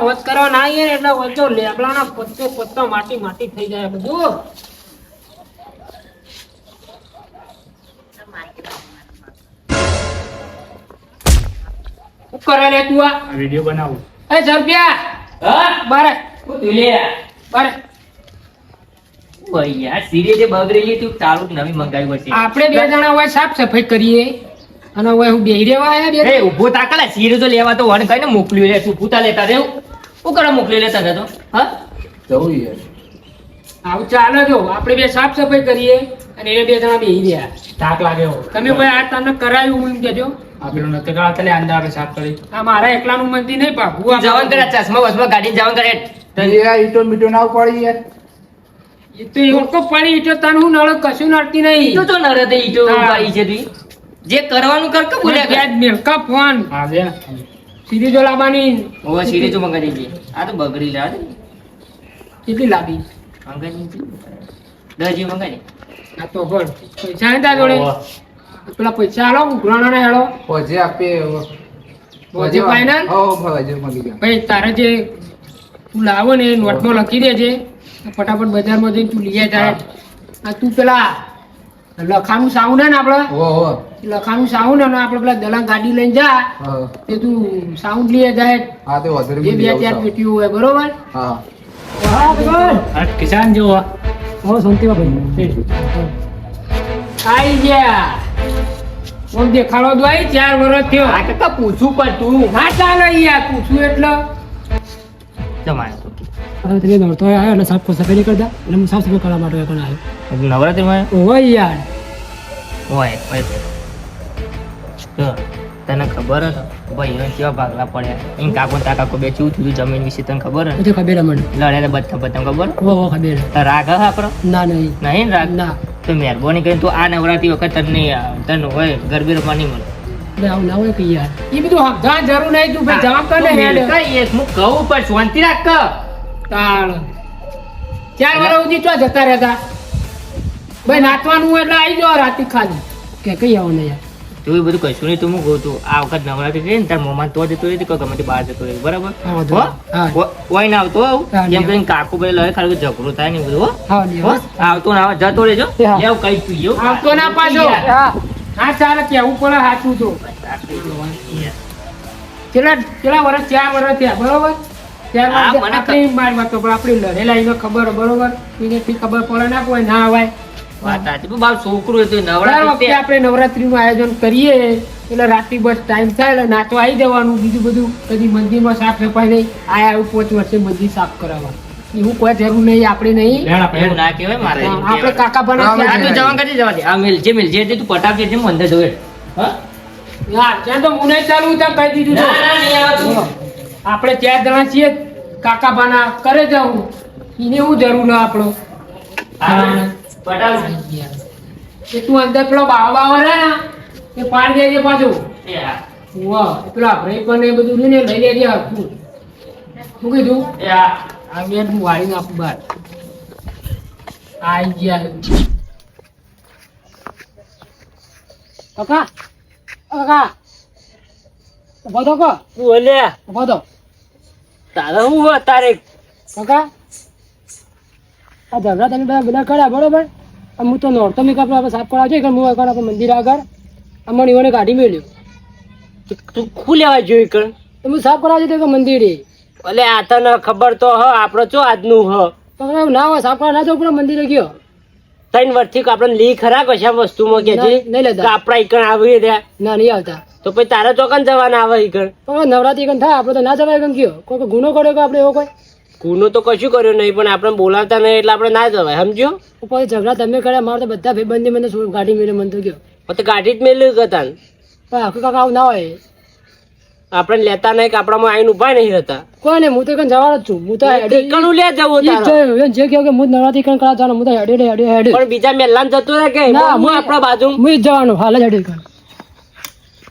થોડા વધ કરવા ના આવીએ એટલે વચ્ચે લેબડાના પત્તો પત્તો માટી માટી થઈ જાય બધું શું કરે લે તું આ? આ વીડિયો બનાવું. એ ઝરપિયા હા? બારે. દુલિયા બારે. ઓય યાર સીરીએ જે બગડેલી તું તારું જ નવી મંગાવી હશે. આપણે બે જણા હોય સાફ સફાઈ કરીએ. અને હવે હું બેહી રહેવા આયા બે એ ઊભો તાકલા સીરે તો લેવા તો વણ કઈને મોકલ્યું છે તું પૂતા લેતા રે હું કરવા મોકલી લેતા હતા તો? હા? જવું યાર આવું ચાલે જો આપણે બે સાફ સફાઈ કરીએ અને એ બે જણા બેહી રહ્યા. થાક લાગે એવો. તમે ભાઈ આ તમને કરાયું એમ કેજો આપણે નથી કરાવતા એટલે અંદર આપણે સાફ કરી. આ મારા એકલાનું મંદી નહીં પાકું જવાન કરે ચશ્મા વસમાં ગાડી જવાન કરે યાર ઈટો મીટો ના પડી યાર. એ તો એવું પડી ઈટો તને હું નળ કશું નડતી નહીં. તો તો નરતે ઈટો હા. ઉપાડી છે તું. જે કરવાનું કર કે બોલ્યા કર. વ્યાજ મેલકા ફોન? હા બે લાવવાની. ઓવા સીરે મંગાવી દે આ તો બગડી લા કેટલી લાવી મંગાવી દજી મંગાવી આ તો હોળ પૈસા નતા તારા જોડે? પેલા પૈસા આલો ઉઘરાણા ને આલો પછી આપે પછી final? હો ભાઈ મળી ગયા ભાઈ તારે જે તું લાવો ને એ નોટમાં લખી દેજે. ફટાફટ બજારમાં જઈને તું લઈ જાય આ તું પેલા લખાનું સાઉન્ડ ને આપણે? હો હો લખાનું સાઉન્ડ અને આપણે પેલા દલાં ગાડી લઈને જા. તે તું સાઉન્ડ લઈએ જાય હા તે વધારે જે બે ચાર પેટીઓ હોય બરોબર? હા. હા બરોબર આ કિસાન જો હો શાંતિમાં ભાઈ. આઈ ગયા. ઓમ દેખાડો તો આઈ ચાર વર્ષ થયો. આ કાકા પૂછું પણ તું. ના ચાલે યાર પૂછું એટલે. જમાય તો. હવે તમે દોડતો આવ્યો એટલે સાફ સફાઈ કરતા? એટલે હું સાફ સફાઈ કરવા માટે પણ આવ્યો. નવરાત્રીમાં? હોય યાર. હોય હોય. તો તને ખબર હતો ભાઈ એને કેવા ભાગલા પડ્યા? એમ કાકો ને કાકો બે થયું જમીન વિશે તને ખબર હે? તો ખબર મને. લડે બધા બધા ખબર? હો હો ખબર રાગ હ આપણો? ના નહીં. નહીં રાગ? ના. તો મહેરબાની કરીને તું આ નવરાત્રી વખત તને. તને હોય ગરબી રમવા નહીં મળે. આવું ના હોય કે યાર. એ બધું સમજાવવાની જરૂર નહીં તું ભાઈ જવાબ કર ને હેડ. કઈ એક હું કહું પણ શાંતિ રાખ કે. તાળ ચાર સુધી ચો જતા રહેતા? ભાઈ નાચવાનું એટલે આવી જાવ રાતે ખાલી. કે કઈ આવો ને યાર. તું એ બધું કશું નહીં તું હું કહું તું આ વખત નવરાત્રી છે ને તાર મોમાં તો જતો રહી કે ગમે તે બહાર જતો રહી બરાબર? કોઈ ને આવતો આવું? જેમ કરીને કાકુ ભાઈ લઈ ખાલી ઝઘડો થાય ને બધું. આવતો ના જતો રહેજો. એવું કઈ તું આવતો ના પાછો. હા. ચાલે કેવું પડે સાચું તો. કેટલા કેટલા વર્ષ ચાર વર્ષ થયા બરોબર? વર્ષ મને આપણી માર વાતો પણ આપણી લડેલા એનો ખબર બરોબર? એને ખબર પડે ના કોઈ ના આવે વાત સાચી. પણ બાપ છોકરું હતું નવરાત્રી આપણે નવરાત્રીનું આયોજન કરીએ એટલે રાત્રિ બસ ટાઈમ થાય એટલે નાચવા આવી જવાનું બીજું બધું કદી મંદિરમાં સાફ સફાઈ નહીં. આ આવું પાંચ વર્ષે મંદિર સાફ કરાવવા એવું કોઈ જરૂર નહીં આપણે નહીં. એવું ના કહેવાય મારે. આપણે કાકા બના આ તું જવાન. કરી જવા દે આ તું પટાવજે છે હું અંદર હા? હા ત્યાં તો મુને ચાલુ ત્યાં કહી દીધું ના છે. ના નહીં આવે તું. આપણે ચાર જણા છીએ કાકા ભાના કરે જવું. એને એવું જરૂર ના આપણો. કે તું અંદર પેલો બાવા બાવા રહે ને એ પાડ દેજે પાછું. એ હા. વાહ પેલા ભાઈ પણ એ બધું લઈને લઈ લેજે હરખું. શું કીધું? એ આ બેન હું વાળી નાખું બહાર આઈ ગયા. કાકા કાકા ઊભો તો કો બોલે ઊભો તો તારે હું હોય તારે? કાકા આ ઝઘડા તમે બધા બધા કર્યા બરોબર? હું તો નોરતો મેકઅપ આપણે સાફ કરાવજો કે હું આગળ આપણે મંદિર આગળ. અમને ઈવોને કાઢી મેળ્યો તું ખુ લેવા જોઈ કર તમે સાફ કરાવજો તો મંદિરે. ઓલે આ તને ખબર તો હ આપણો ચો આજનું હ? તમે ના હોય સાફ કરવા ના જવું પણ મંદિરે ગયો. ત્રણ વર્ષથી આપણે લી ખરા કશા વસ્તુમાં કે છે નહીં- લેતા. આપણા ઈકણ આવી રહ્યા? ના નહીં આવતા. તો પછી તારા ચોકન જવાના આવે ઈકણ? તો નવરાત્રી કન થાય આપણે તો ના જવાય કેમ કયો કોઈ કોઈ ગુનો કર્યો કે આપણે એવો કોઈ? ગુનો તો કશું કર્યો નહીં પણ આપણે બોલાવતા નહીં એટલે આપણે ના જવાય સમજ્યો? ઉપર ઝઘડા તમે કર્યા મારે તો બધા ભાઈબંધી મને ગાડી મેળે મને તો ગયો તો ગાડી જ મેલ્યું કતાન પણ આખું કાકા આવું ના હોય. આપણે લેતા નહીં કાપડામાં આવીને ઊભા નહીં રહેતા. કોઈ નહીં હું તો કઈ જવાનો જ છું. હું તો હેડે લે જવું જ કહ્યું કે હું જ નવરાત્રી કન કરા જવાનું હું તો હેડે હેડે હેડે. પણ બીજા મેલાન જતું રહે કે? ના, હું હું- આપણા બાજુ હું જ જવાનું હાલ જ હેડે કર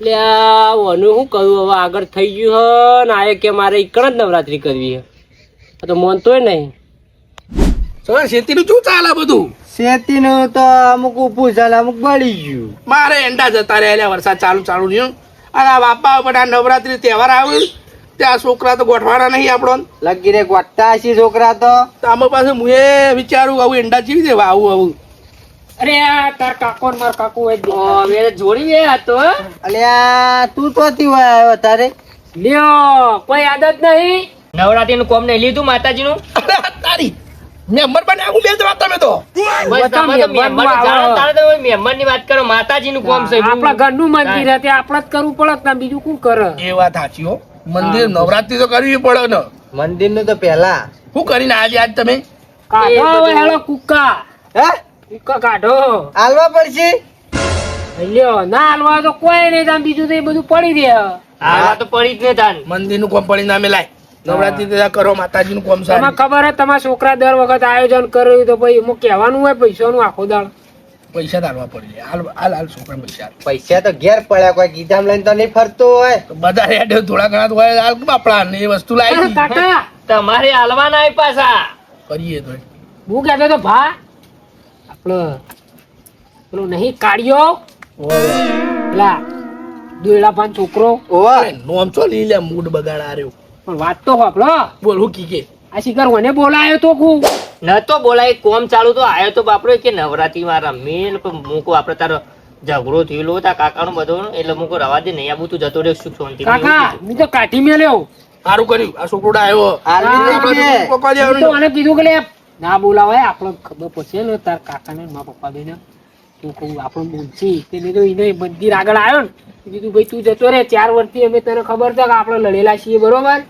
લે આ ઓનું શું કહ્યું હવે? આગળ થઈ ગયું હ ને આ કે મારે એકણ જ નવરાત્રી કરવી હે? તો મોનતોય નહીં. સર શેતીનું શું ચાલે બધું? શેતીનું તો અમુક ઉભું ચાલે અમુક બળી ગયું. મારે એંડા જતા રહ્યા વરસાદ ચાલુ ચાલુ રહ્યો. અને આ બાપા બધા નવરાત્રી તહેવાર આવ્યો ત્યાં છોકરા તો ગોઠવાના નહીં આપણો. લગીરે ગોઠતા હશે છોકરા તો. આમાં પાસે હું એ વિચારું આવું એંડા જીવી દેવા આવું આવું. અરે આ તાર કાકો ને માર કાકો. હવે જોડી આ તો અલ્યા તું તો આવ્યો તારે? લ્યો કોઈ આદત નહીં. નવરાત્રી નું કોમ નહીં લીધું માતાજી નું તારી મેમ્બર બને આવું બે જવા તમે તો. મહેમાનની વાત કરો માતાજી નું કોમ છે. આપણા ઘરનું મંદિર હતી આપણે જ કરવું પડે ને બીજું કોણ કરે? એ વાત સાચી હો. મંદિર નવરાત્રી તો કરવી પડે ને. મંદિરનું તો પેલા શું કરીને આજે આજ તમે? કાઢો હેલો કુક્કા હે? કુક્કા કાઢો. હાલવા પડશે? લ્યો ના હાલવા તો કોઈ નહીં બીજું તો એ બધું પડી રહે હાલવા તો પડી જ નહીં તાન મંદિરનું કોમ પડી ના લાય. નવરાત્રી તો કરો માતાજી નું કોમ તમને સારું ખબર હે તમારા છોકરા દર વખત આયોજન કર્યું તો ભાઈ એમાં કહેવાનું હોય પૈસાનું આખો દાળ પૈસા તારવા પડી. હાલ હાલ હાલ છોકરા પૈસા પૈસા તો ઘેર પડ્યા કોઈ ગીધામ લઈને તો નહીં ફરતો હોય. બધા રેડ થોડા ઘણા હોય હાલ બાપડા ને એ વસ્તુ લાવી કાકા! તમારે હાલવાના આય પાછા કરીએ તો. હું કહેતો તો ભા આપણો પેલો નહીં કાઢ્યો. પેલા દોયડા પાન છોકરો. અરે નોમ ચો લીલે લે મૂડ બગાડ આ રહ્યો. પણ વાત તો હોપલો બોલ હું કી કે? આ શિખર મને બોલાયો તો કુ તો બોલાય કોમ ચાલુ તો આયો તો બાપરો કે નવરાત્રી માં રમીએ ને મૂકો આપડે તારો ઝઘડો થયેલો તા કાકા નું બધો એટલે મૂકો રવા દે નહીં આબુ તું જતો રે સુખ શાંતિ કાકા હું તો કાઢી મેલ્યો. સારું કર્યું આ છોકરો આવ્યો. તો તો મને કીધું કે ના બોલાવાય આપણો ખબર પડશે ને તાર કાકા ને મારા પપ્પા બેને તું કહું આપણો બોલશી તેને તો એને મંદિર આગળ આવ્યો ને. કીધું ભાઈ તું જતો રે ચાર વર્ષથી અમે તને ખબર છે કે આપણે લડેલા છીએ બરોબર? ને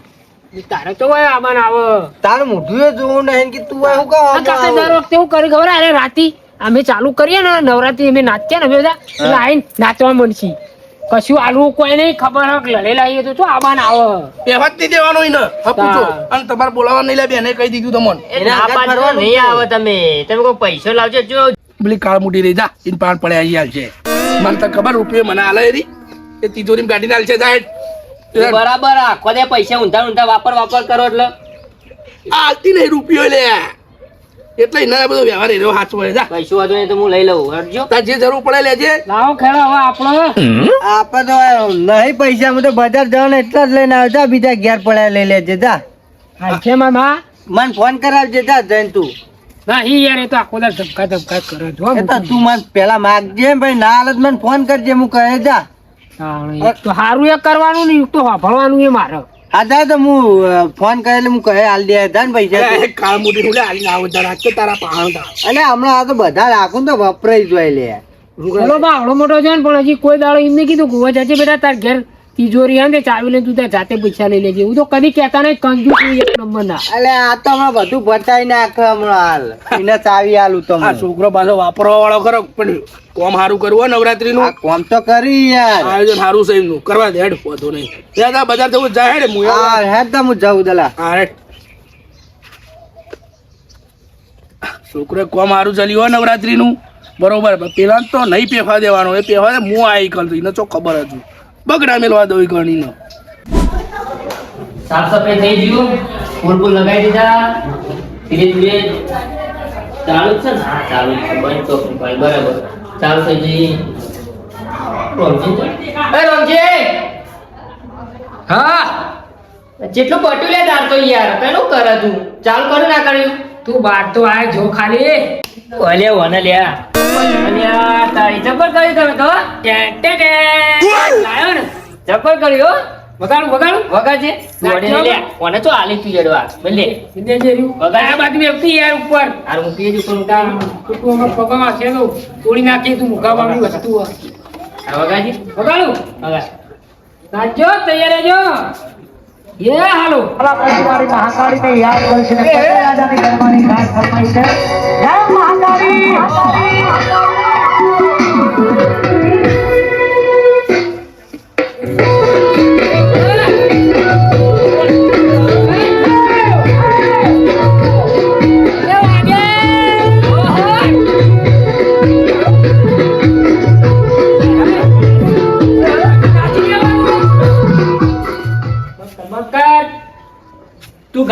તારે તો હોય આમાં ને આવે. તારું મોઢું જોવું નહીં કે તું આ શું કહો? કાકા દર વખતે એવું કરી ખબર? અરે રાતી અમે ચાલુ કરીએ ને નવરાત્રી અમે નાચીએ ને અમે બધા એટલે આઈને નાચવા મળશી. કશું આલવું કોઈ નહીં ખબર હક લડે લાવીએ તો શું આમાં આવે. પહેવા નહીં દેવાનો એને હા પૂછો. અને તમારે બોલાવવા નહીં લે એને કહી દીધું તમને. એને ના ફરવા નહીં આવે તમે. તમે કોઈ પૈસો લાવજો જો. બલી કાળ મુઠી રહી જા ઇન પાન પડે આવી હાલ છે. મને તો ખબર રૂપિયો મને હાલે રી એ તિજોરી ગાડી હાલ છે સાહેબ બરાબર આખો દે પૈસા ઊંધા ઊંધા વાપર વાપર કરો એટલે. આલતી નહીં રૂપિયો લે. એટલે એના બધો વ્યવહાર એનો સાચવો જા. પૈસો વાંધો નહીં તો હું લઈ લઉં. હટજો. તાર જે જરૂર પડે લેજે. લાવો ખેડા હવે આપણો આપણે તો નહીં પૈસા હું તો બજાર જવાનું એટલા જ લઈને આવતા બીજા ઘેર પડ્યા લઈ લેજે. જા. હાલ છે મામા. મને ફોન કરાવજે. જા જઈને તું. ના ઈ યાર એ તો આખો દાર ધબકા ધબકા કરે જો તું મને પેલા માગજે ભાઈ ના હાલત મને ફોન કરજે હું કહે જા. તો હારું એ કરવાનું ને તો વાપરવાનું એ મારે. હા જા તો હું ફોન કરેલો હું કહે હાલ દે જા ને પૈસા તું. એ કાળ મુઠી નું લે હાલીને આવો તારા પાહણ તા. અને હમણાં આ તો બધા રાખું તો વપરાઈ જોઈ લે. ચલો બા આવડો મોટો છે ને પણ હજી કોઈ દાડો એમને કીધું કુવા જજે બેટા તાર ઘેર તિજોરી હે ને ચાવી લઈને તું તાર જાતે પૈસા લઈ લેજે. હું તો કદી કહેતા નહીં કંજુ તું એક નંબર ના. અલે આ તો હમણાં બધું બતાવી નાખે હમણાં હાલ. એને ચાવી હાલ તો આ છોકરો પાછો વાપરવા વાળો ખરો પણ કોમ હારું કરવું હોય નવરાત્રી નું કોમ તો કરી યાર. આયોજન સારું છે એમનું. કરવા દે હેડ વધુ નહીં. ત્યાં તાર બજાર જવું જાય હેડ હું હા હેડ તો હું જાઉં દલા. હા હેડ. છોકરે કોમ હારું ચાલ્યું હોય નવરાત્રી નું બરોબર પેલા તો નહીં પેફા દેવાનો. એ પેફા દે હું આવી કલ એને ચો ખબર હતું બગડા મેલવા દઉં ગણી નો સાફ સફાઈ થઈ ગયું. ફૂલ ફૂલ લગાવી દીધા. ધીરે ધીરે ચાલુ છે ને? હા ચાલુ છે. બંધ તો ભાઈ બરાબર. ચાલુ થઈ જઈ રોમજી એ રોમજી હા? જેટલું પટ્યું લે દાર તો યાર પેલું કરે તું. ચાલુ કરે ના કર્યું. તું બાર તો આય જો ખાલી. ઓલે ઓને લે. અલ્યા તારી જબર કરી તમે તો. ટેન. લાયો ને. જબર કર્યો વગાડું વગાડું. વગાડજે. નાખ્યો લે ઓને તો આલી તું જડવા બોલે સિંધે જે વગાડ. આ બાજુ યાર ઉપર. આર તું અમારા પગામાં છે તો તોડી નાખી તું મુગા વાળી વસ્તુ આ વગાડજી. વગાડું. વગાડ. નાચજો તૈયાર રહેજો. યે હાલો. તું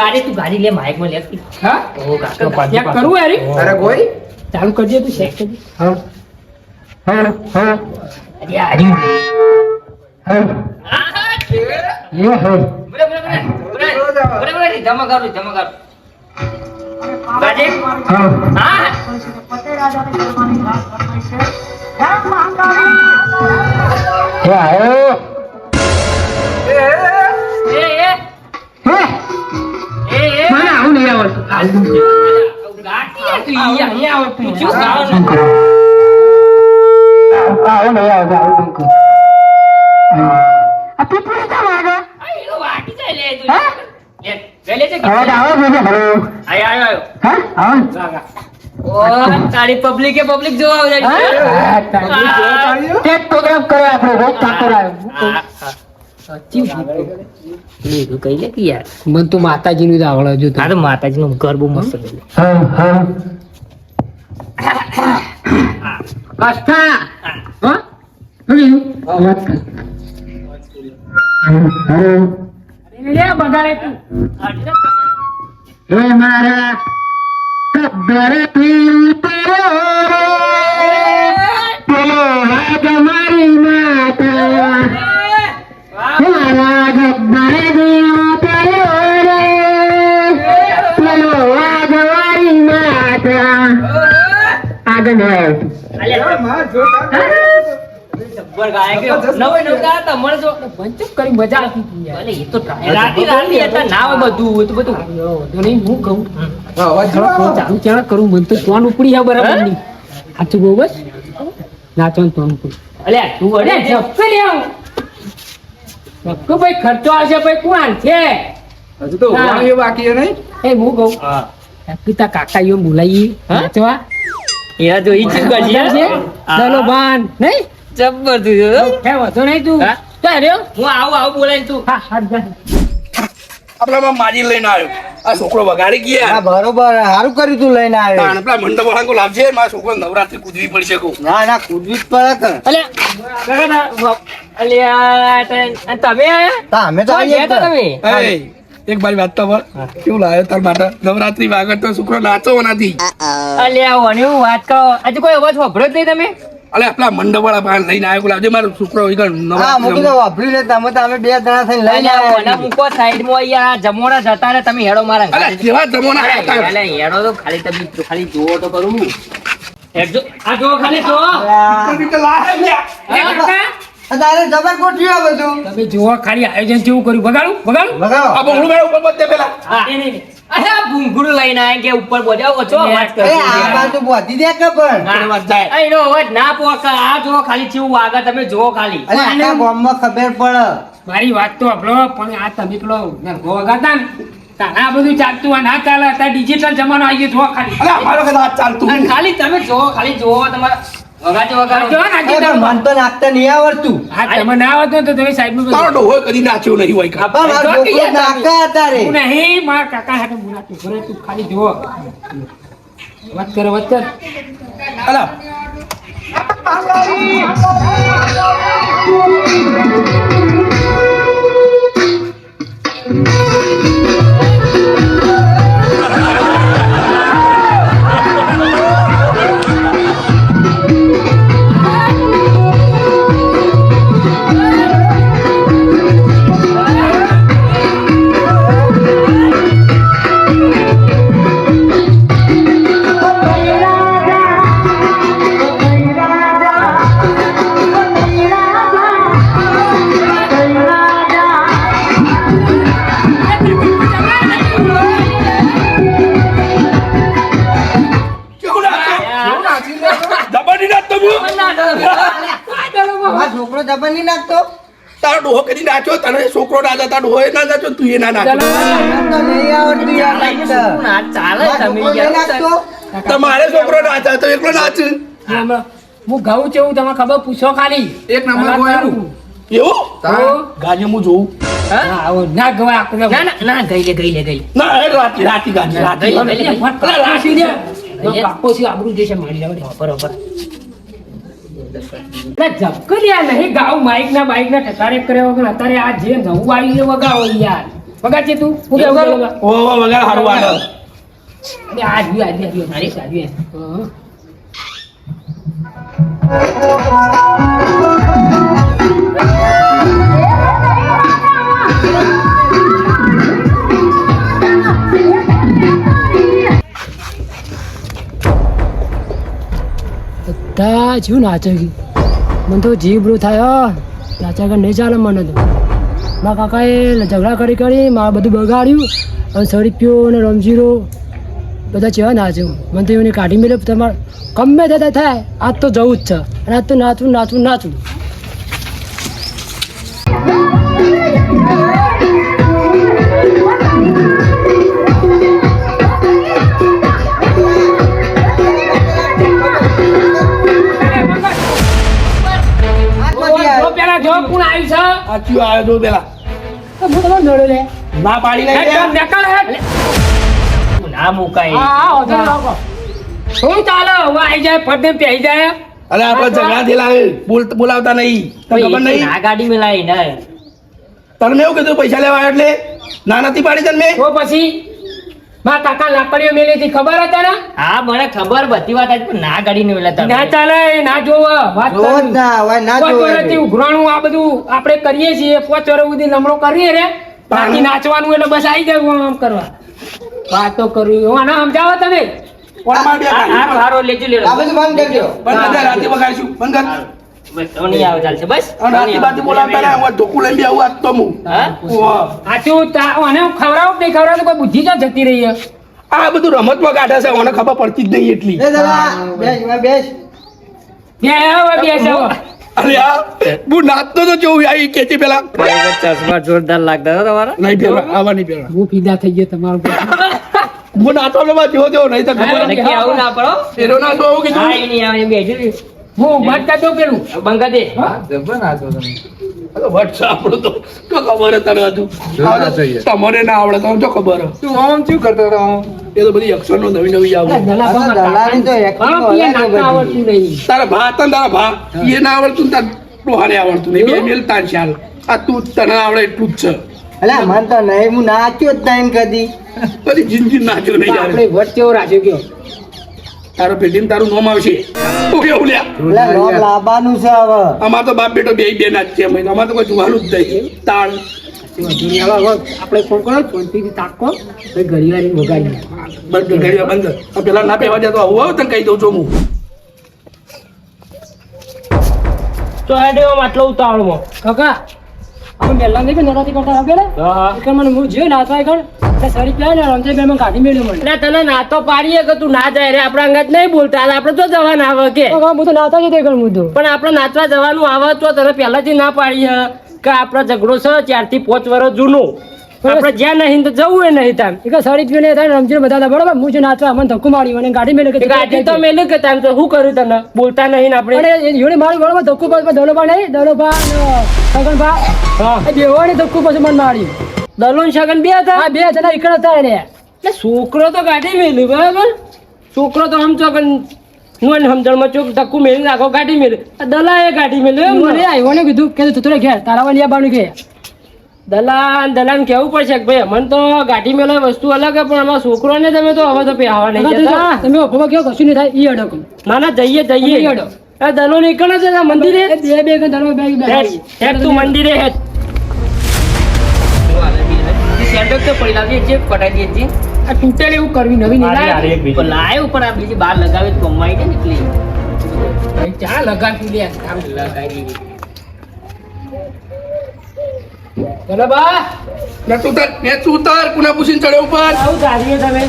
ગાડી તું ગાડી લે માઇકમાં લે. હા? ઓ કાકા ચેક કરું અરે અરે કોઈ? ચાલુ કરજે તું ચેક કરજે. હા. હા હા. અરે આર્યું હા. હા યે હા. બરાબર બરાબર બરાબર. જમા કરું જમા કરું ગાડી હા. એ તારી પબ્લિક પબ્લિક જોવા પ્રોગ્રામ કરે આપણે રોજ ઠાકોર લે કે યાર. મન તો માતાજીનું જ આવડે જો આ માતાજી નું ઘર બહુ મસ્ત છે. હા હા. કષ્ટા હા? હમ. વાત કર લે બગાડે તું. નવે નવ ગાય તો મળે કરી મજા આવતી હતી એ તો રાતી રાતી હતા ના બધું એ તો બધું. વાંધો નહીં હું કહું. હા, અવાજ થોડો કેવો આવે? ચાલુ ચાલ કરું મને તો ચોન ઉપડી છે બરાબર નહીં સાચું બહુ બસ? નાચો ને ચોન ઉપડી. અલે તું અરે અડે લે આવું. ઝપકો ભાઈ ખર્ચો આવશે ભાઈ કોણ છે? હજુ તો ઊભા બાકી નહીં? એ હું કહું. પિતા યો બોલાવી હા? નાચવા યાર તો ઈ ચીજ છે? બાન નહીં? જબ્બર તું જો. હે વધો નહીં તું. તો ક્યાં હું આવું આવું બોલાય તું. હા હા જા. આપણામાં માજી લઈને આવ્યો. આ છોકરો વગાડી ગયા. હા બરોબર. સારું કર્યું તું લઈને આવ્યો. તાણ આપણા મંડપ વાળા લાવજે મારા છોકરો નવરાત્રી કૂદવી પડશે કો ના ના કૂદવી જ પડે કે અલે અલ્યા તમે આયા? તા અમે તો આયા. તમે? એક બારી વાત તો બોલ કેવું લાવ્યો તાર માટે? નવરાત્રી વાગર તો છોકરો નાચો નથી. અલ્યા ઓને વાત કહો. આજે કોઈ અવાજ વાપરો જ નહીં તમે? અલે આપલા મંડપ વાળા પાસે લઈને આવ્યો લાવજે મારો છોકરો નવા હા મૂકી દો નવરાત્રી વાપરી લે તમે તો અમે બે જણા થઈને લઈને આવ્યા મૂકો સાઈડમાં અહીંયા જમોડા જતા ને તમે હેડો મારા અલે કેવા જમોના હતા? અલે, હેડો તો ખાલી તમે ખાલી જુઓ તો કરું હેડજો આ જો ખાલી તારે જબર ગોઠવ્યું આ બધું. તમે જુઓ ખાલી આયોજન કેવું કર્યું. બગાડું બગાડું આ બગાડો બહુ ઉપર બધે પેલા. હા. અરે ભૂંગળું લઈને આયા કે ઉપર બોજાવો ઓછો વાત કરે આ બાજુ બોધી દે કે પણ? એનો અવાજ ના પોકા આ જો ખાલી ચેવું વાગે તમે જો ખાલી. અરે આખા ગામમાં ખબર પડે. મારી વાત તો આપણો પણ આ તમે પેલો નરગો વગાડતા ને તારા આ બધું ચાલતું હોય ના ચાલે અત્યારે ડિજિટલ જમાનો આવી ગયો જો ખાલી. અમારો કદાચ ચાલતું ખાલી તમે જો ખાલી જો તમારા મન તો નાખતા નહીં આવડતું હા તમે ના આવતો તો તમે સાહેબ તારો. ડોહો કદી નાચ્યો નહીં હોય. મારો તારે. નહીં મારા કાકા હાથે હું ઘરે તું ખાલી જુઓ. વાત કરો વાત કર. અલા. કેવું મારો નહીં નાખતો તારો ડોહો કરી નાચ્યો તને છોકરો નાચે તારો ડોહો ના નાચ્યો તું એ ના મને ના નહીં તમારે છોકરો નાચા તો એકલો નાચ હું ગાઉં છું તમે ખબર પૂછો ખાલી એક નંબર ગોયલું. એવું ગાજે હું જોઉં હા? ના, આવો ના ના ના ના ગઈ લે ગઈ લે ના રાતી રાતી ગાજે રાતી. જો છે, મારી. બરોબર યાર નહીં માઈક ના બાઈક ના ઠકારે કર્યા વગર અત્યારે આ જે નવું આવ્યું છે વગાડો યાર. વગાડજે તું? હું કે વગાડો ઓ ઓ વગર હારું વાગે અરે આ જ્યું, આ જ્યું, આ જ્યું, આ જ્યું. બધા જીવ નાચે ગયું મને તો જીવ બ્રો થાય નાચા કર નહીં ચાલે મને તો. મારા કાકાએ ઝઘડા કરી કરી મારે બધું બગાડ્યું અને સડીપ્યો અને રમજીરો બધા ચેવા નાચે મને તો એને કાઢી મેળ્યો તમારે ગમે તે થાય આજ તો જવું જ છે. અને આજ તો નાચવું નાચવું નાચવું આ આવ્યો તો પેલા. તો હું તમારે નડ્યો લે. ના પાડી લઈ કર, ના મુકાય. હા, શું ચાલે? હવે આઈ જાય ફટને પહેરી જાય. અરે આપણે ઝઘડા થયેલા. બોલ બોલાવતા નહીં. તને ખબર નહીં? આ ગાડી મેલાય ને તને મેં એવું કીધું પૈસા લેવા આવ્યો એટલે? ના નથી પાડી તને તો પછી? મારા કાકા લાકડીઓ મેલી હતી ખબર હતા ને હા મને ખબર બધી વાત આજ પણ ના ગાડી ને મેલા ના ચાલે ના જોવે વાત રોજ ના હોય ના જોવે વર્ષથી ઉઘરાણું આ બધું આપણે કરીએ છીએ પાંચ સુધી લમણો કરીએ રે. બાકી નાચવાનું એટલે બસ આવી જાય આમ કરવા. વાતો કરવી હું આને સમજાવો તમે કોણ માર બે હા હારો લેજો લેજો. આ બધું બંધ કરજો બંધ કર રાતે બગાડીશું બંધ કર. તો બુદ્ધિ જતી રહી આ બધું કાઢે છે મને ખબર પડતી જ નહીં એટલી. અરે આ હું નાચતો જોઉં આવી કે છે પેલા. ચશ્મા જોરદાર લાગતા હતા તમારા? નહીં પેલા આવા નહીં પેલા હું ફીદા થઈ ગયો તમારું હું નાચો જોવો જેવો નહીં તો ખબર આવું ના પડો એનો નાચો આવું કીધું. નહીં આવે બેઠી રહી. હું મત તો પેલું. બંગા દે જબર નાચો તમે. વટ છે તો. તો ખબર તને હજુ. જોવા નાચો યાર. તમને ના આવડે તમને તો ખબર તું આમ શું કરતો હતો એ તો બધી અક્ષર નો નવી નવી આવે. દલા આ તો દલાલી તો acting હા, પીએ અલગ નાખતા બધી. આવડતું નહીં. તારા ભા હતા તારા ભા? એ ના આવડતું તાર ડોહાને આવડતું નહીં. બે મેલ તાર ચાલ. આ તું તને આવડે એટલું જ છે. અલા મન તો નહીં હું નાચ્યો જ નહીં કદી. પછી જિંદગી નાચ્યો નહીં આપણે વટ કેવો રાખ્યો ગયો તારો પેઢી તારું નોમ આવશે. ઓકે ઓલ્યા એટલે લોક લાવવાનું છે હવે. અમાર તો બાપ બેટો બે બે ના જ છે અમે અમાર તો કોઈ જોવાનું જ નહીં. તાળ આપણે ફોન કરો ફોનથી તાકો પછી ઘડિયાળી વગાડી બંધ બંધ. પેલા ના પહેવા જતો આવું આવું તને કહી દઉં છું હું. તો હેડે આટલો ઉતાવળમાં. કાકા આપણે પહેલા નહીં કે કરતા હા એક મને હું નાચવા કર તે સડી ગયા ને રમતે બે મને કાઢી મેળ્યો મને તને નાતો પાડીએ કે તું ના જાય? રે આપણા અંગત નહીં બોલતા. આપણે તો જવાના આવે કે. હું તો નાતા જ હતો હું તો. પણ આપણે નાચવા જવાનું આવે તો તને પહેલાથી ના પાડીએ કે આપણો ઝઘડો છે ચારથી પાંચ વર્ષ જૂનો. આપણે જ્યાં નહીં તો જવું એ નહીં તાન. એક સડી પીને થાય રમજીને બધા હતા, બરાબર હું જો નાચવા મને ધક્કો મારી મને ગાડી મેલે કે ગાડી તો મેલે કે તાન તો શું કર્યું તને? બોલતા નહીં ને આપણે. જોડે મારી બરોબર ધક્કો પછી દલોબા નહીં દલોબા સગનબા હા. બેવાને ધક્કો પછી મને મારી દલોન સગન બે હતા? હા બે જણા એકડ હતા એને. એટલે છોકરો તો ગાડી મેલી બરાબર? છોકરો તો આમ ચોકન હું સમજણમાં ચોક ધક્કું મેલી નાખો ગાડી મેલી. આ દલાએ ગાડી મેલી મને આવ્યો ને કીધું કે તું તો ઘેર તારા વાળી આવવાનું કે. દલાન દલાન કેવું પડશે કે ભાઈ મને તો ગાડી મેલે વસ્તુ અલગ હે પણ અમારા છોકરોને તમે તો હવે તો પહેવા નહીં જતા. તમે ઓફોમાં કેવો કશું નહીં થાય ઈ અડક ના ના જઈએ જઈએ. હેડો. આ દલો નીકળે છે મંદિરે? બે બે કે દલો બે બે. હેડ તું મંદિરે હેડ સેન્ડક તો પડી લાવી છે પટાઈ દઈએ છીએ આ તૂટેલ એવું કરવી નવી નહીં. લાય. પણ લાય ઉપર આ બીજી બાર લગાવે તો કમાઈ ને એટલે. ચા લગાવી લે આમ લગાવી દીધી બા. ને તું તાર ને તું તાર કુના પૂછીને ચડ્યો ઉપર. આવું ધારીએ તમે.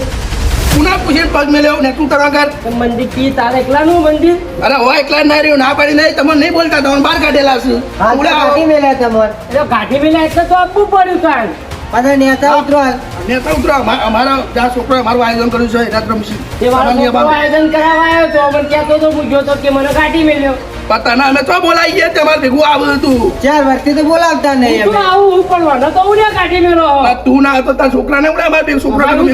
કુના પૂછીને પગ મેલ્યો. ને તું તાર આગળ મંદિર કી તારે એકલાનું મંદિર? અરે હોય એકલા ના રહ્યો ના પાડી નહીં. તમને નહીં બોલતા તમને બહાર કાઢેલા છું હા. કાઢી મેલ્યા તમારે. એટલે ઘાટી મેલા એટલે તો આપવું પડ્યું કાન પાછા નેતા ઉતરો ને તો ઉતરો અમા- અમારા જ્યાં છોકરોએ મારું આયોજન કર્યું છે રાત્રે મિશી તે આયોજન કરાવવા આવ્યો તો પણ કહેતો તો પૂછ્યો તો કે મને ગાડી મેલ્યો. પતાના અમે તો બોલાવી ગયા તમારે ભેગું આવ્યું હતું ચાર વર્ષથી તો બોલાવતા નહીં તું આવું હું પણ વાંધો તો ઉડ્યા કાઢી મેલો તું ના તો તારા છોકરાને ઉડે અમારા બે છોકરા મારું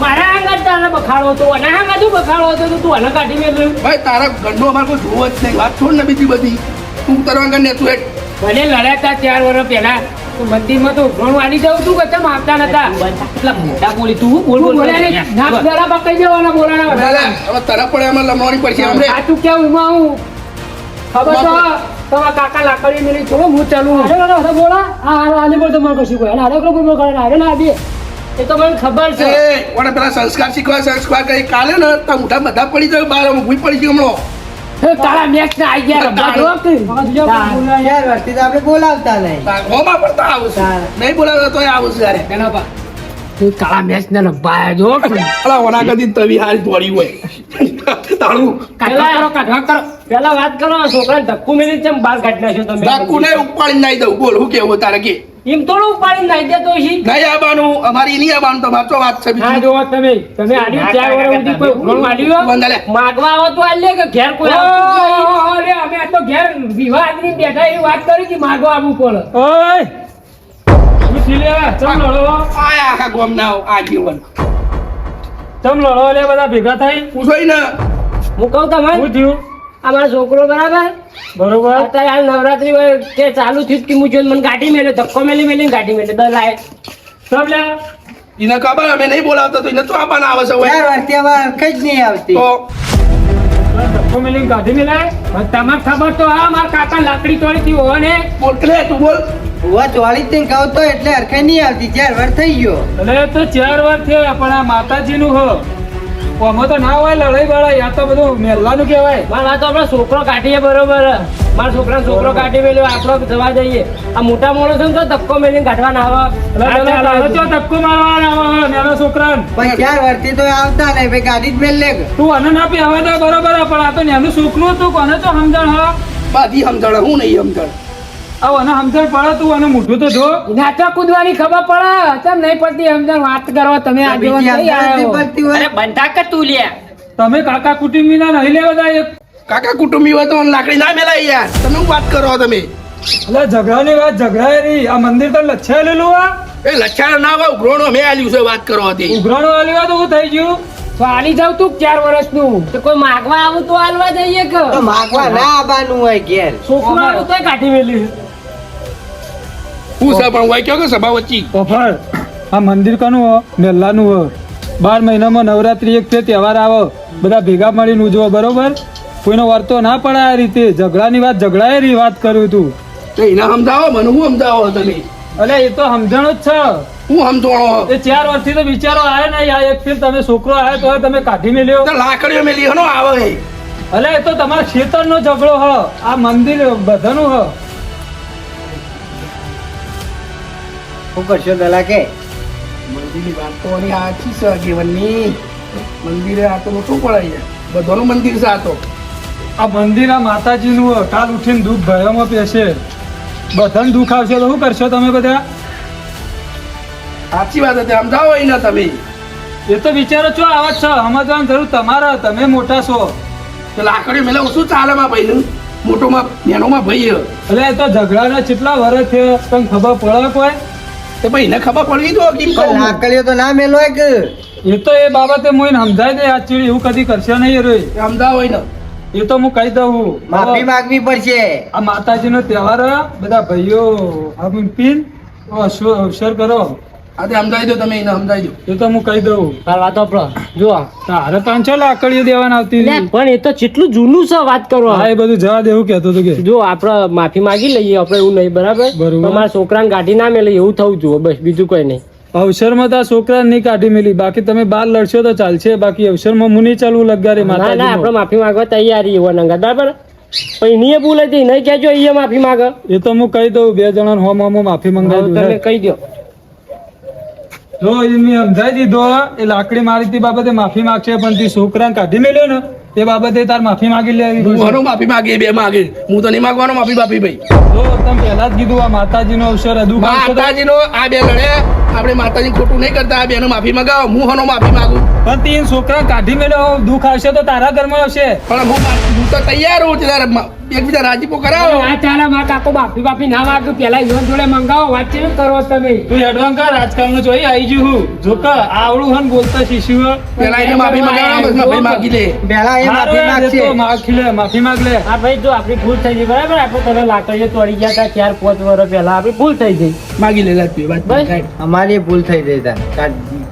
મારા આગળ તારે બખાડો હતો અને આગળ તું બખાડો હતો તો તું આને કાઢી મેલો ભાઈ તારા ગંડો અમારે કોઈ જોવો જ નહીં. વાત છોડ ને બીજી બધી. તું તારા આગળ ને તું એક ભલે લડ્યા ચાર વર્ષ પહેલા તો મંદિરમાં તો આલી જવું તું કે આપતા નતા? એટલા મોટા બોલી તું બોલ બોલ. નાક દરા પકડી દેવાના બોલાના ના, ના, હવે તરફ પડે અમે લમવાની પડશે અમને સાચું કેવું એમાં હું ખબર તો તમારા કાકા લાકડી મેલી થોડો હું ચાલુ અરે કાકા બોલા. હા હા આને મને કશું કોઈ. આને બોલ. કરે અરે ના બે એ તો મને ખબર છે. એ ઓને પેલા સંસ્કાર શીખવા સંસ્કાર કઈ કાલે ને તો મોઢા બધા પડી જાય બહાર ભૂઈ પડી ગઈ હમણાં. તારા મેચ ના આઈ ગયા રમવા જો કે. ચાર વર્ષથી આપણે બોલાવતા નહીં. ઓમાં પણ તો આવું છે. નહીં બોલાવતો તોય આવું છે યાર પેલા પા તું કાળા મેચ ને રમવા જો અલા ઓના કદી તવી હાલ દોડી હોય. તાળું કાઢવા કરો કાઢવા કરો. પેલા વાત કરો છોકરા ધક્કુ મેલી ચમ બાર કાઢી નાખ્યો તમે? ધાકુ ને ઉપાડી નાઈ દઉં. બોલ હું કેવું તારે કે? એમ થોડું ઉપાડી નાખી દેતો છી નહીં આબાનું અમારી નહીં આબાનું તમારે તો વાત છે હા જોવા તમે. તમે આડી ચાર વર્ષ સુધી કોઈ? બંધ લે. માગવા આવો તો આલે કે ઘેર કોઈ? અરે અમે તો ઘેર વિવાહ આદમી બેઠા એ વાત કરી કે માગવા આવું પડે ઓય. શું થી લે? ચમ લડો. આયા આખા ગોમ ના આ જીવન. ચમ લડો લે બધા ભેગા થઈ પૂછોય ને. હું કહું તમને? હું થયું અમારો છોકરો બરાબર? બરોબર. અત્યારે હાલ નવરાત્રી હોય તે ચાલુ થયું જ કે હું મને ગાડી મેલે ધક્કો મેલી મેલી ગાડી મેલે દર લાય પ્રોબ્લેમ એને ખબર અમે નહીં બોલાવતા તો એને તો આપવાના આવે છે યાર વાર્તી વર્ષથી કઈ જ નહીં આવતી. તો ધક્કો મેલી કાઢી મેલાય? તમાર ખબર તો હા મારા કાકા લાકડી તોડી થી હોવા ને. બોલે તું બોલ. હોવા ચોળી જ કહું તો એટલે હરખે નહીં આવતી ચાર વાર થઈ ગયો. એટલે તો ચાર વાર થયા પણ આ માતાજીનું હ. આમાં તો ના હોય લડાઈ બળાઈ આ તો બધું મેલ્લાનું કહેવાય. પણ આ તો આપણે છોકરો કાઢીએ બરોબર. મારા છોકરા છોકરો કાઢી મેલ્યો આપણો જવા જઈએ આ મોટા માણસો ને તો ધક્કો મેલીને કાઢવા ના આવે. તો ધક્કો મારવાના આવે નાના છોકરાને. પણ ચાર વર્ષથી તો આવતા નહીં ભાઈ ગાડી જ મેલ લે. તું આને ના પી હવે તો બરોબર હ, પણ આ તો નાનું છોકરું હતું કોને તો સમજણ હા? બાધી સમજણ હું નહીં સમજણ. આવ આને સમજણ પડે તું? અને મોઢું તો જો. નાટક કૂદવાની ખબર પડે. ચમ નહીં પડતી? સમજણ વાત કરવા તમે આજે હોય. બંધા કે તું લે? તમે કાકા કુટુંબીના નહીં લેવા જાય કાકા કુટુંબી હોય તો લાકડી ના મેલાય યાર. તમે વાત કરો તમે? એટલે ઝઘડાની વાત ઝઘડાય રહી આ મંદિર તો લચ્છાયેલું આ એ લચ્છાણ ના હોય ઉઘરોણો મેં આલ્યું છે વાત કરો હતી. ઉઘરાણું આલી તો હું થઈ ગયું? તો આલી જાવ તું ચાર વર્ષનું. તો કોઈ માગવા આવું તો આલવા જઈએ કે? માગવા ના આવવાનું હોય ઘેર. છોકરો આવું તો કાઢી મેલી. હું છે પણ કયો કે સભા વચ્ચી ઓફર આ મંદિર કનું હો? મેલ્લાનું હો. બાર મહિનામાં નવરાત્રી એક છે તહેવાર આવો. બધા ભેગા મળીને ઉજવો બરોબર? કોઈનો વર્તો ના પડે આ રીતે. ઝઘડાની વાત ઝઘડાએ રી વાત કરું તું તો એના સમજાવો મને હું સમજાવો તમે? અલે એ તો સમજણો જ છે. હું સમજણો એ ચાર વર્ષથી તો વિચારો આવે ને આ એક ફીર તમે છોકરો આવે તો તમે કાઢી મેલ્યો. લાકડીઓ મેલી હનો આવે. અલે એ તો તમારા ખેતરનો ઝઘડો હ. આ મંદિર બધાનું હ. શું કરશો દલા કે? મંદિરની વાત તો આની આછી છે જીવનની. મંદિરે આ તો શું પડાય છે. બધાનું મંદિર છે આ તો. આ મંદિર આ માતાજીનું. કાલ ઉઠીને દુઃખ ભયોમાં પેશે બધાને દુઃખ આવશે તો શું કરશો તમે બધા? સાચી વાત હતી સમજાવો એને તમે. એ તો વિચારો છો આવા છો. સમજવાની જરૂર તમારા તમે મોટા છો. તો લાકડી મેલે શું ચાલે માં ભાઈનું? મોટોમાં નેનોમાં ભાઈ. એટલે એ તો ઝઘડાના કેટલા વર્ષ છે તમને ખબર પડે કોઈ? તો ભાઈ એને ખબર પડવી તો કેમ કહું લાકડીઓ તો ના મેલો હોય કે એ તો એ બાબતે મોઈને સમજાય દે આ ચીડી એવું કદી કરશે નહીં રે એ સમજાવો ને એ તો હું કહી દઉં. માફી માંગવી પડશે. આ માતાજીનો તહેવાર હ. બધા ભાઈઓ પીન અવસર કરો. આ તે સમજાવી દો તમે એને સમજાવી દો. એ તો હું કહી દઉં. તાર વાત આપણો જો તારે પાંચો લાકડીઓ દેવાના આવતી? પણ એ તો કેટલું જૂનું છે વાત કરો. હા એ બધું જવા દેવું કહેતો હતો કે. જો આપણે માફી માંગી લઈએ આપણે એવું નહીં બરાબર. તમારા છોકરાને ગાડી ના મેલે એવું થવું જોઈએ બસ બીજું કંઈ નહીં. અવસરમાં તો આ છોકરા નહીં કાઢી મેલી. બાકી તમે બાર લડશો તો ચાલશે. બાકી અવસરમાં હું નહીં ચાલવું લગારે ના ના આપણે માફી માંગવા તૈયારી એવો નંગા બરાબર? પણ એની ભૂલ હતી નહીં કહેજો એ માફી માંગે. એ તો હું કહી દઉં બે જણા હોમ હોમ માફી મંગાવી તમે કહી દો જો એ મેં સમજાવી દીધો એ લાકડી મારી તે બાબતે માફી માંગશે પણ તે છોકરાને કાઢી મેલ્યો ને તે બાબતે તાર માફી માગી લે હું માફી માગી બે માગે. હું તો નહીં માગવાનો માફી બાપી ભાઈ. જો તમે પહેલા જ કીધું આ માતાજીનો અવસર હતું માતાજીનો આ બે લડે. આપણે માતાજી ખોટું નહીં કરતા આ બેનો માફી મંગાવો. હું હનો માફી માંગુ. પણ તે છોકરા કાઢી મેલ્યો દુઃખ આવશે તો તારા ઘરમાં આવશે. પણ હું હું તો તૈયાર હું ત્યારે મા- એકબીજા રાજીપો કરાવો. આ ચાલે માં કાકો માફી બાફી ના માંગે પેલા યોન જોડે મંગાવો વાતચીત કરો તમે? તું એડવાન્સ કર રાજકારણ જોઈ આવી જુ હું. જો કે આવડું હન બોલતા શિશુ પેલા એને માફી મંગાવો બસ માફી માંગી લે. પેલા એ માફી માંગશે. માફી લે માફી માંગ લે. હા ભાઈ જો આપણી ભૂલ થઈ ગઈ બરાબર? આપણે તને લાકડીઓ તોડી ગયા હતા ચાર પાંચ વર્ષ પહેલા આપણી ભૂલ થઈ ગઈ. માગી લે લે તું વાત અમારી ભૂલ થઈ ગઈ તા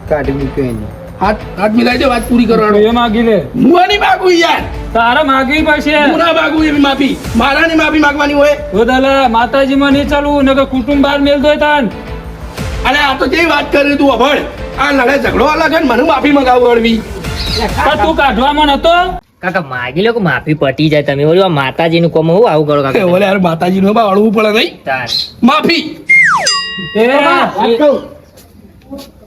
કાઢી મૂક્યો એને. હાથ હાથ મિલાઈ દે વાત પૂરી કરવાનો. એ માગી લે. હું નહીં માગું યાર. તારે માગવી પડશે. હું ના માગું એવી માફી. મારા ની માફી માગવાની હોય. તો દાદા માતાજીમાં નહીં ચાલવું નકર કુટુંબ બહાર મેલ દો તાન. અને આ તો જેવી વાત કરી તું અભળ આ લડે ઝઘડો અલગ છે ને મને માફી મંગાવું અડવી તું કાઢવામાં નતો? કાકા માગી લો કે માફી પટી જાય તમે. માતાજી નું કોમ હું આવું કરો કાકા? ઓલે યાર માતાજીનું બા અળવું પડે નહીં. તાર. માફી.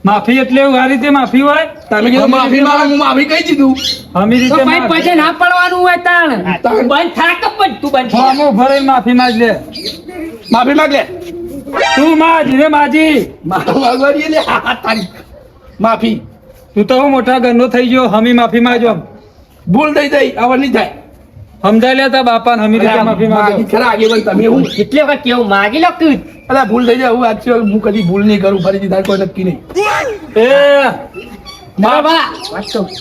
માફી એટલે એવું આ રીતે માફી હોય? તમે કીધું માફી માંગો હું માફી કહી દીધું. અમી તો રીતે ભાઈ પછી ના પડવાનું હોય તાણ. હા, તું બંધ થા કે પણ તું બંધ થા. હું ભરીને માફી માંગ લે. માફી માંગ લે. તું માજ રે માજી. માફી માંગવાની લે. હા, હા, તારી. માફી. તું તો હું મોટા ગનો થઈ ગયો હમી માફી માંગજો. ભૂલ થઈ જાય આવા નહીં થાય સમજાઈ લેતા બાપા હમી રીતે માફી માગી. ખરા આગેવાન તમે હું? કેટલી વખત કેવું? માગી લો કે અલા ભૂલ થઈ જાય હું આજ હું કદી ભૂલ નહીં કરું ફરીથી તારે કોઈ નક્કી નહીં. એ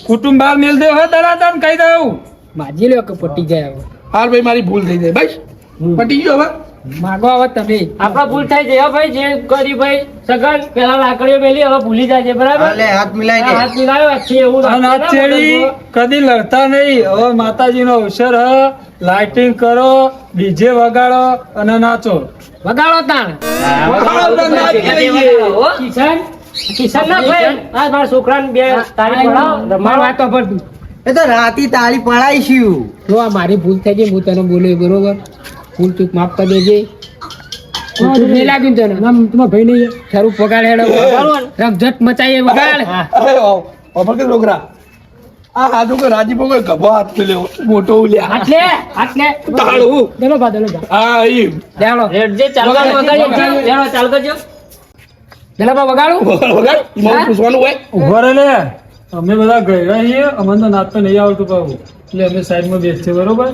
કુટુંબ બહાર મેલ દે હો તારા તને કહી દઉં. માજી લ્યો કે પટી જાય હવે. હાર ભાઈ મારી ભૂલ થઈ જાય બસ. પટી ગયો હવે. માગો હવે તમે. આપડા ભૂલ થાય છે. હો ભાઈ જે કરી ભાઈ સગન પેલા લાકડીઓ મેલી હવે ભૂલી જાય બરાબર? એટલે હાથ મિલાઈ હાથ મિલાયો છે એવું હાથ ને કદી લડતા નહીં. હવે માતાજીનો અવસર હ. લાઇટિંગ કરો ડીજે વગાડો અને નાચો. વગાડો તાણ. કિશન કિશન ના ભાઈ. આ મારા છોકરાને બે તારી પડાવો માર વાતો પર તું. એ તો રાતી તાળી પડાઈશું. જો આ મારી ભૂલ થઈ ગઈ હું તને બોલ્યો બરોબર. ભૂલ ચૂક માફ કરી દેજે. નહીં લાગ્યું તને તમારા ભાઈ નહીં ખરું પગાડ હેડો. રમઝટ મચાઈએ વગાડ. અરે ઓ કે છોકરા આ હાજુ કે રાજી પોકો ગભો હાથ પેલ્યો મોટો ઉલ્યા. આટલે આટલે તાળું. દલો બા દલો હા ઈ. દેડો રેડજે ચાલુ કરજો વગાડજો. ચાલુ કરજો. દલો બા વગાડું. વગાડ ઈમાં પૂછવાનું હોય. ઊભો રહે અમે બધા ગયા છીએ અમને તો નાચતો નહીં આવતું એટલે અમે સાઈડમાં બેસીએ બરોબર?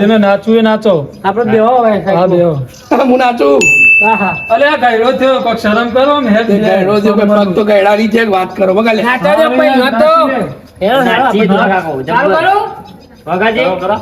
જેને નાચવું એ નાચો. આપણે બેહો હવે હા બેહો. હું નાચું. અલે આ ગયડો થયો કોક શરમ કરો ને તે ગયડો પગ તો ગયડાની છે વાત કરો વગા લે નાચો કાકા, ચાલુ કરો. કરો.